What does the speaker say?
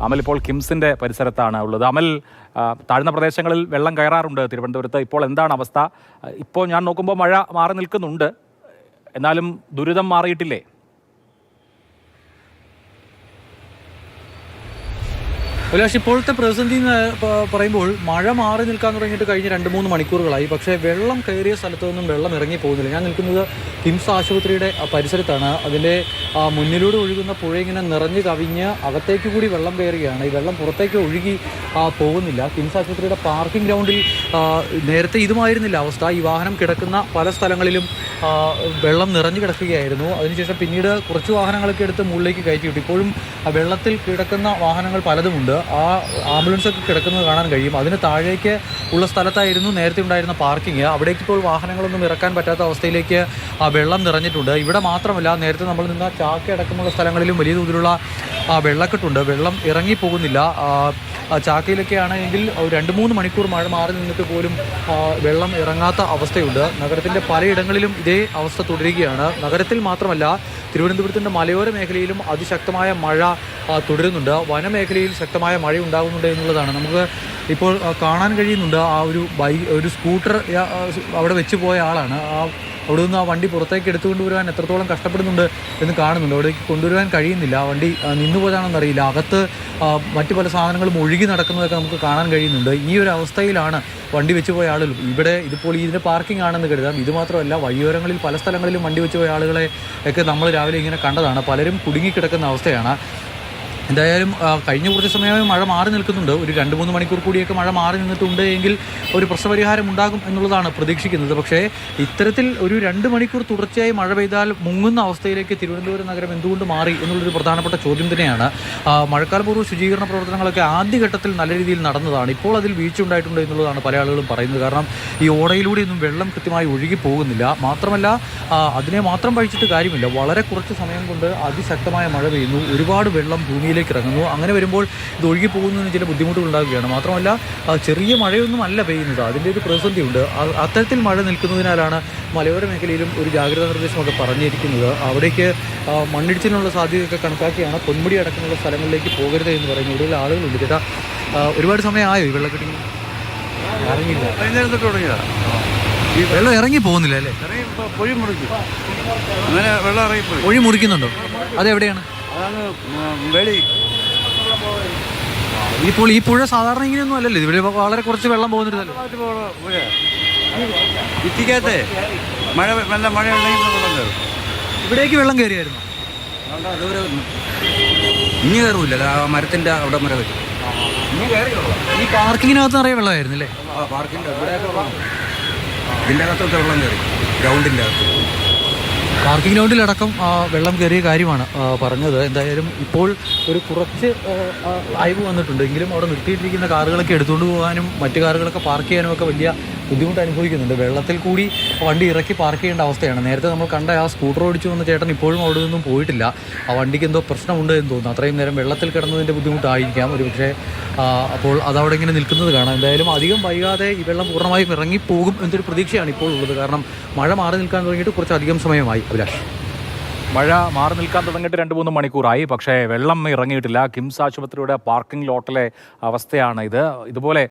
അമൽ ഇപ്പോൾ കിംസിന്റെ പരിസരത്താണ് ഉള്ളത്. അമൽ താഴ്ന്ന പ്രദേശങ്ങളിൽ വെള്ളം കയറാറുണ്ട് തിരുവനന്തപുരത്ത്. ഇപ്പോൾ എന്താണ് അവസ്ഥ? ഇപ്പോൾ ഞാൻ നോക്കുമ്പോൾ മഴ മാറി നിൽക്കുന്നുണ്ട്. എന്നാലും ദുരിതം മാറിയിട്ടില്ലേ? അഭിലാഷ് ഇപ്പോഴത്തെ പ്രതിസന്ധി എന്ന് പറയുമ്പോൾ മഴ മാറി നിൽക്കാൻ തുടങ്ങിയിട്ട് കഴിഞ്ഞ രണ്ട് മൂന്ന് മണിക്കൂറുകളായി. പക്ഷേ വെള്ളം കയറിയ സ്ഥലത്തു നിന്നും വെള്ളം ഇറങ്ങി പോകുന്നില്ല. ഞാൻ നിൽക്കുന്നത് കിംസ് ആശുപത്രിയുടെ പരിസരത്താണ്. അതിന്റെ മുന്നിലൂടെ ഒഴുകുന്ന പുഴ ഇങ്ങനെ നിറഞ്ഞു കവിഞ്ഞ് അകത്തേക്ക് കൂടി വെള്ളം കയറുകയാണ്. ഈ വെള്ളം പുറത്തേക്ക് ഒഴുകി പോകുന്നില്ല. കിംസ് ആശുപത്രിയുടെ പാർക്കിംഗ് ഗ്രൗണ്ടിൽ നേരത്തെ ഇതുമായിരുന്നില്ല അവസ്ഥ. ഈ വാഹനം കിടക്കുന്ന പല സ്ഥലങ്ങളിലും വെള്ളം നിറഞ്ഞു കിടക്കുകയായിരുന്നു. അതിനുശേഷം പിന്നീട് കുറച്ച് വാഹനങ്ങളൊക്കെ എടുത്ത് മുകളിലേക്ക് കയറ്റി ഇപ്പോഴും വെള്ളത്തിൽ കിടക്കുന്ന വാഹനങ്ങൾ പലതുമുണ്ട്. ആ ആംബുലൻസൊക്കെ കിടക്കുന്നത് കാണാൻ കഴിയും. അതിന് താഴേക്ക് ഉള്ള സ്ഥലത്തായിരുന്നു നേരത്തെ ഉണ്ടായിരുന്ന പാർക്കിംഗ്. അവിടേക്ക് ഇപ്പോൾ വാഹനങ്ങളൊന്നും ഇറക്കാൻ പറ്റാത്ത അവസ്ഥയിലേക്ക് വെള്ളം നിറഞ്ഞിട്ടുണ്ട്. ഇവിടെ മാത്രമല്ല നേരത്തെ നമ്മൾ നിന്ന ചാക്ക അടക്കമുള്ള സ്ഥലങ്ങളിലും വലിയ തോതിലുള്ള ആ വെള്ളക്കെട്ടുണ്ട്. വെള്ളം ഇറങ്ങിപ്പോകുന്നില്ല ആ, ആ ചാക്കയിലൊക്കെ ആണെങ്കിൽ ഒരു രണ്ട് മൂന്ന് മണിക്കൂർ മഴ മാറി നിന്നിട്ട് പോലും വെള്ളം ഇറങ്ങാത്ത അവസ്ഥയുണ്ട്. നഗരത്തിന്റെ പലയിടങ്ങളിലും ഇതേ അവസ്ഥ തുടരുകയാണ്. നഗരത്തിൽ മാത്രമല്ല തിരുവനന്തപുരത്തിന്റെ മലയോര മേഖലയിലും അതിശക്തമായ മഴ തുടരുന്നുണ്ട്. വനമേഖലയിൽ ശക്തമായ മഴ ഉണ്ടാകുന്നുണ്ട് എന്നുള്ളതാണ്. നമുക്ക് ഇപ്പോൾ കാണാൻ കഴിയുന്നുണ്ട്. ആ ഒരു ബൈക്ക് ഒരു സ്കൂട്ടർ അവിടെ വെച്ച് പോയ ആളാണ്. ആ അവിടെ നിന്ന് ആ വണ്ടി പുറത്തേക്ക് എടുത്തുകൊണ്ട് വരുവാൻ എത്രത്തോളം കഷ്ടപ്പെടുന്നുണ്ട് എന്ന് കാണുന്നുണ്ട്. അവിടേക്ക് കൊണ്ടുവരുവാൻ കഴിയുന്നില്ല. ആ വണ്ടി നിന്നു നിന്നുപോയതാണെന്ന് അറിയില്ല. അകത്ത് മറ്റു പല സാധനങ്ങളും ഒഴുകി നടക്കുന്നതൊക്കെ നമുക്ക് കാണാൻ കഴിയുന്നുണ്ട്. ഈ ഒരു അവസ്ഥയിലാണ് വണ്ടി വെച്ച് പോയ ആളുകൾ. ഇവിടെ ഇതിപ്പോൾ ഇതിന്റെ പാർക്കിംഗ് ആണെന്ന് കരുതാം. ഇത് മാത്രമല്ല വഴിയോരങ്ങളിൽ പല സ്ഥലങ്ങളിലും വണ്ടി വെച്ച് പോയ ആളുകളെ ഒക്കെ നമ്മൾ രാവിലെ ഇങ്ങനെ കണ്ടതാണ്. പലരും കുടുങ്ങിക്കിടക്കുന്ന അവസ്ഥയാണ്. എന്തായാലും കഴിഞ്ഞ കുറച്ച് സമയമായി മഴ മാറി നിൽക്കുന്നുണ്ട്. ഒരു രണ്ട് മൂന്ന് മണിക്കൂർ കൂടിയൊക്കെ മഴ മാറി നിന്നിട്ടുണ്ട് എങ്കിൽ ഒരു പ്രശ്നപരിഹാരം ഉണ്ടാകും എന്നുള്ളതാണ് പ്രതീക്ഷിക്കുന്നത്. പക്ഷേ ഇത്തരത്തിൽ ഒരു രണ്ട് മണിക്കൂർ തുടർച്ചയായി മഴ പെയ്താൽ മുങ്ങുന്ന അവസ്ഥയിലേക്ക് തിരുവനന്തപുരം നഗരം എന്തുകൊണ്ട് മാറി എന്നുള്ളൊരു പ്രധാനപ്പെട്ട ചോദ്യം തന്നെയാണ്. മഴക്കാലപൂർവ ശുചീകരണ പ്രവർത്തനങ്ങളൊക്കെ ആദ്യഘട്ടത്തിൽ നല്ല രീതിയിൽ നടന്നതാണ്. ഇപ്പോൾ അതിൽ വീഴ്ച ഉണ്ടായിട്ടുണ്ട് എന്നുള്ളതാണ് പല ആളുകളും പറയുന്നത്. കാരണം ഈ ഓടയിലൂടെയൊന്നും വെള്ളം കൃത്യമായി ഒഴുകി പോകുന്നില്ല മാത്രമല്ല അതിനെ മാത്രം പഴിച്ചിട്ട് കാര്യമില്ല. വളരെ കുറച്ച് സമയം കൊണ്ട് അതിശക്തമായ മഴ പെയ്യുന്നു. ഒരുപാട് വെള്ളം ഭൂമിയിലേക്ക് ഇറങ്ങുന്നു. അങ്ങനെ വരുമ്പോൾ ഇത് ഒഴുകി പോകുന്നതിന് ചില ബുദ്ധിമുട്ടുകൾ ഉണ്ടാവുകയാണ് മാത്രമല്ല ചെറിയ മഴയൊന്നും അല്ല പെയ്യുന്നത്. അതിന്റെ ഒരു പ്രതിസന്ധിയുണ്ട്. ഉണ്ട് അത്തരത്തിൽ മഴ നിൽക്കുന്നതിനാലാണ് മലയോര മേഖലയിലും ഒരു ജാഗ്രതാ നിർദ്ദേശമൊക്കെ പറഞ്ഞിരിക്കുന്നത്. അവിടേക്ക് മണ്ണിടിച്ചിലിനുള്ള സാധ്യതയൊക്കെ കണക്കാക്കിയാണ് പൊന്മുടി അടക്കമുള്ള സ്ഥലങ്ങളിലേക്ക് പോകരുത് എന്ന് പറയുന്നത്. ഇവിടെയുള്ള ആളുകളുണ്ട്. ചേട്ടാ ഒരുപാട് സമയമായോ ഈ വെള്ളക്കെട്ടി വൈകുന്നേരം തൊട്ട് ഈ വെള്ളം ഇറങ്ങി പോകുന്നില്ല അല്ലേ? ഇറങ്ങി പൊഴി അങ്ങനെ വെള്ളം ഇറങ്ങിപ്പോയി ഒഴി മുറിക്കുന്നുണ്ടോ? അതെവിടെയാണ്? അതാണ് ഇപ്പോൾ ഈ പുഴ സാധാരണ ഇങ്ങനെയൊന്നും അല്ലല്ലോ. ഇവിടെ വളരെ കുറച്ച് വെള്ളം പോകുന്നിരുന്നല്ലോ. ഇത്തിക്കകത്തെ മഴ നല്ല മഴ ഉണ്ടെങ്കിൽ ഇവിടേക്ക് വെള്ളം കയറിയായിരുന്നു? ഇനി കയറൂല. മരത്തിന്റെ അവിടെ മര വരും ഈ പാർക്കിങ്ങിനകത്ത് നിറയെ വെള്ളമായിരുന്നു അല്ലേ പാർക്കിന്റെ. ഇതിന്റെ അകത്തൊക്കെ വെള്ളം കയറി. ഗ്രൗണ്ടിന്റെ അകത്ത്. പാർക്കിംഗ് ഗ്രൗണ്ടിലടക്കം വെള്ളം കയറിയ കാര്യമാണ് പറഞ്ഞത്. എന്തായാലും ഇപ്പോൾ ഒരു കുറച്ച് അയവ് വന്നിട്ടുണ്ട്. എങ്കിലും അവിടെ നിർത്തിയിട്ടിരിക്കുന്ന കാറുകളൊക്കെ എടുത്തുകൊണ്ട് പോകാനും മറ്റു കാറുകളൊക്കെ പാർക്ക് ചെയ്യാനും ഒക്കെ വലിയ ബുദ്ധിമുട്ട് അനുഭവിക്കുന്നുണ്ട്. വെള്ളത്തിൽ കൂടി വണ്ടി ഇറക്കി പാർക്ക് ചെയ്യേണ്ട അവസ്ഥയാണ്. നേരത്തെ നമ്മൾ കണ്ട ആ സ്കൂട്ടർ ഓടിച്ചു വന്ന ചേട്ടൻ ഇപ്പോഴും അവിടെ നിന്നും പോയിട്ടില്ല. ആ വണ്ടിക്ക് എന്തോ പ്രശ്നമുണ്ട് എന്ന് തോന്നുന്നു. അത്രയും നേരം വെള്ളത്തിൽ കിടന്നതിന്റെ ബുദ്ധിമുട്ടായിരിക്കാം. ഒരു പക്ഷേ അപ്പോൾ അതവിടെ ഇങ്ങനെ നിൽക്കുന്നത് കാണാം. എന്തായാലും അധികം വൈകാതെ ഈ വെള്ളം പൂർണമായും ഇറങ്ങിപ്പോകും എന്നൊരു പ്രതീക്ഷയാണ് ഇപ്പോൾ ഉള്ളത്. കാരണം മഴ മാറി നിൽക്കാൻ തുടങ്ങിയിട്ട് കുറച്ചധികം സമയമായി അഭിലാഷ്. മഴ മാറി നിൽക്കാൻ തുടങ്ങിയിട്ട് രണ്ട് മൂന്ന് മണിക്കൂറായി. പക്ഷേ വെള്ളം ഇറങ്ങിയിട്ടില്ല. കിംസ് ആശുപത്രിയുടെ പാർക്കിംഗ് ലോട്ടിലെ അവസ്ഥയാണ് ഇത്. ഇതുപോലെ